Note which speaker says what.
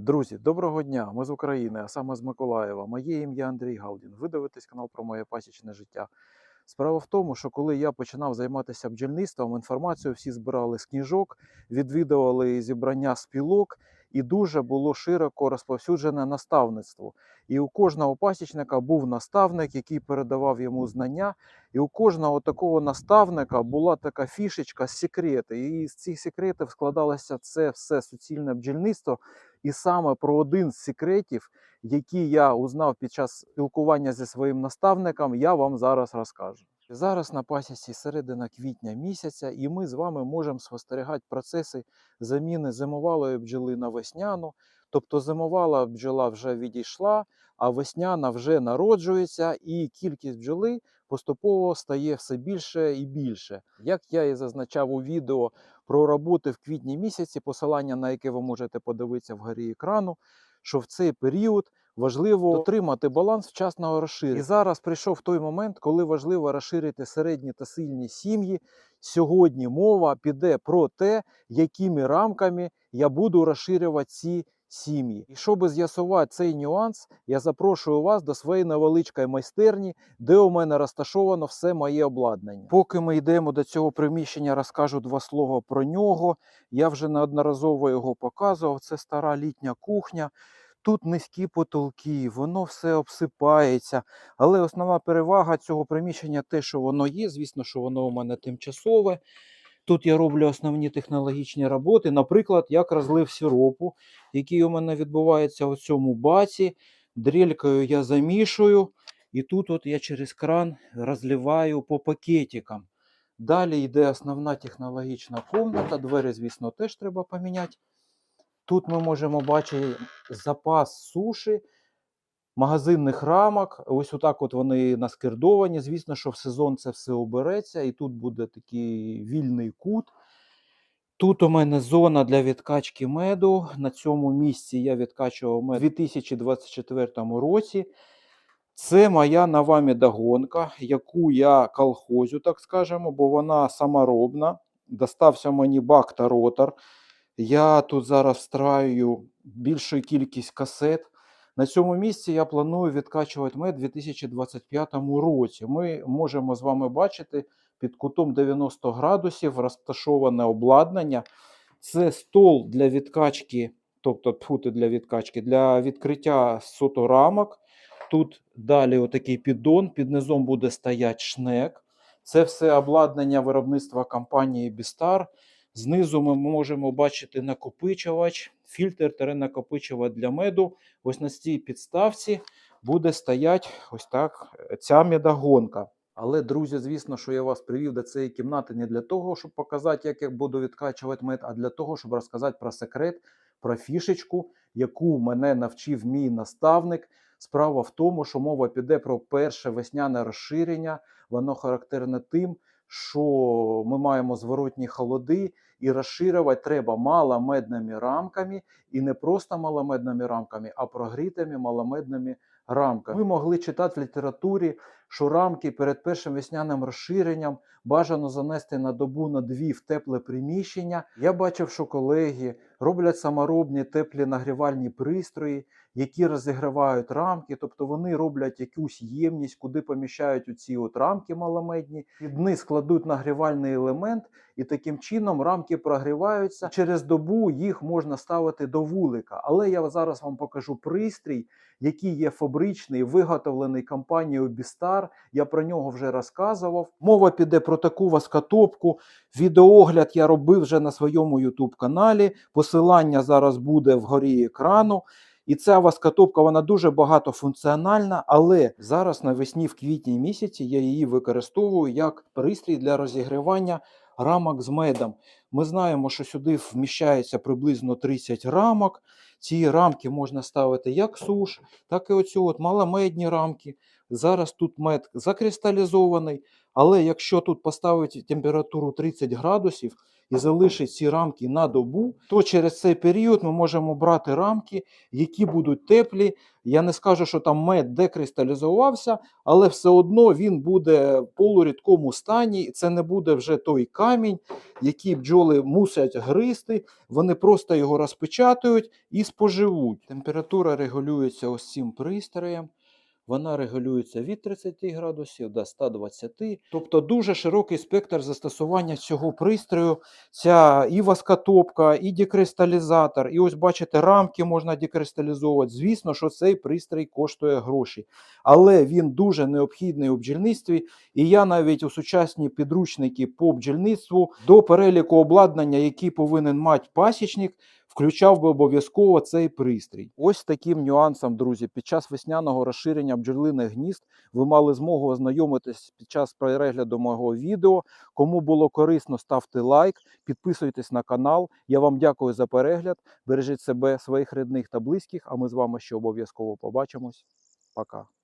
Speaker 1: Друзі, доброго дня! Ми з України, а саме з Миколаєва. Моє ім'я Андрій Галдін. Ви дивитесь канал про моє пасічне життя. Справа в тому, що коли я починав займатися бджільництвом, інформацію всі збирали з книжок, відвідували зібрання спілок, і дуже було широко розповсюджене наставництво. І у кожного пасічника був наставник, який передавав йому знання. І у кожного такого наставника була така фішечка з секрети. І з цих секретів складалося це все суцільне бджільництво. І саме про один з секретів, який я узнав під час спілкування зі своїм наставником, я вам зараз розкажу. Зараз на пасіці середина квітня місяця, і ми з вами можемо спостерігати процеси заміни зимовалої бджоли на весняну. Тобто зимовала бджола вже відійшла, а весняна вже народжується, і кількість бджоли поступово стає все більше і більше. Як я і зазначав у відео про роботи в квітні місяці, посилання на яке ви можете подивитися вгорі екрану, що в цей період важливо отримати баланс вчасного розширення. І зараз прийшов той момент, коли важливо розширити середні та сильні сім'ї. Сьогодні мова піде про те, якими рамками я буду розширювати ці сім'ї. І щоб з'ясувати цей нюанс, я запрошую вас до своєї невеличкої майстерні, де у мене розташовано все моє обладнання. Поки ми йдемо до цього приміщення, розкажу два слова про нього. Я вже неодноразово його показував. Це стара літня кухня. Тут низькі потолки, воно все обсипається. Але основна перевага цього приміщення те, що воно є. Звісно, що воно у мене тимчасове. Тут я роблю основні технологічні роботи, наприклад, як розлив сиропу, який у мене відбувається у цьому баці. Дрелькою я замішую, і тут от я через кран розливаю по пакетикам. Далі йде основна технологічна комната. Двері, звісно, теж треба поміняти. Тут ми можемо бачити запас суші, магазинних рамок. Ось отак от вони наскердовані. Звісно, що в сезон це все обереться, і тут буде такий вільний кут. Тут у мене зона для відкачки меду. На цьому місці я відкачував мед у 2024 році. Це моя нова медогонка, яку я колхозю, так скажемо, бо вона саморобна. Достався мені бак та ротор. Я тут зараз встраю більшу кількість касет. На цьому місці я планую відкачувати мед у 2025 році. Ми можемо з вами бачити під кутом 90 градусів розташоване обладнання. Це стол для відкачки, тобто тфути для відкачки, для відкриття соторамок. Тут далі отакий піддон, під низом буде стояти шнек. Це все обладнання виробництва компанії Бістар. Знизу ми можемо бачити накопичувач, фільтр накопичувач для меду. Ось на цій підставці буде стояти ось так ця медогонка. Але, друзі, звісно, що я вас привів до цієї кімнати не для того, щоб показати, як я буду відкачувати мед, а для того, щоб розказати про секрет, про фішечку, яку мене навчив мій наставник. Справа в тому, що мова піде про перше весняне розширення. Воно характерне тим, що ми маємо зворотні холоди, і розширювати треба маломедними рамками, і не просто маломедними рамками, а прогрітими маломедними рамками. Ви могли читати в літературі, що рамки перед першим весняним розширенням бажано занести на добу на дві в тепле приміщення. Я бачив, що колеги роблять саморобні теплі нагрівальні пристрої, які розігрівають рамки, тобто вони роблять якусь ємність, куди поміщають оці от рамки маломедні, під низ кладуть нагрівальний елемент, і таким чином рамки прогріваються. Через добу їх можна ставити до вулика. Але я зараз вам покажу пристрій, який є фабричний, виготовлений компанією Бістар. Я про нього вже розказував. Мова піде про таку васкотопку. Відеоогляд я робив вже на своєму YouTube каналі. Посилання зараз буде вгорі екрану. І ця васкотопка вона дуже багатофункціональна, але зараз навесні в квітні місяці я її використовую як пристрій для розігрівання рамок з медом. Ми знаємо, що сюди вміщається приблизно 30 рамок. Ці рамки можна ставити як суш, так і оцю от маломедні рамки. Зараз тут мед закристалізований, але якщо тут поставити температуру 30 градусів і залишить ці рамки на добу, то через цей період ми можемо брати рамки, які будуть теплі. Я не скажу, що там мед декристалізувався, але все одно він буде в полурідкому стані. Це не буде вже той камінь, який бджоли мусять гризти. Вони просто його розпечатують і споживуть. Температура регулюється ось цим пристроєм. Вона регулюється від 30 градусів до 120. Тобто дуже широкий спектр застосування цього пристрою. Ця і воскотопка, і декристалізатор. І ось бачите, рамки можна декристалізовувати. Звісно, що цей пристрій коштує гроші. Але він дуже необхідний у бджільництві. І я навіть у сучасні підручники по бджільництву до переліку обладнання, який повинен мати пасічник, включав би обов'язково цей пристрій. Ось таким нюансом, друзі, під час весняного розширення бджолиних гнізд ви мали змогу ознайомитись під час перегляду мого відео. Кому було корисно, ставте лайк, підписуйтесь на канал. Я вам дякую за перегляд. Бережіть себе, своїх рідних та близьких. А ми з вами ще обов'язково побачимось. Пока.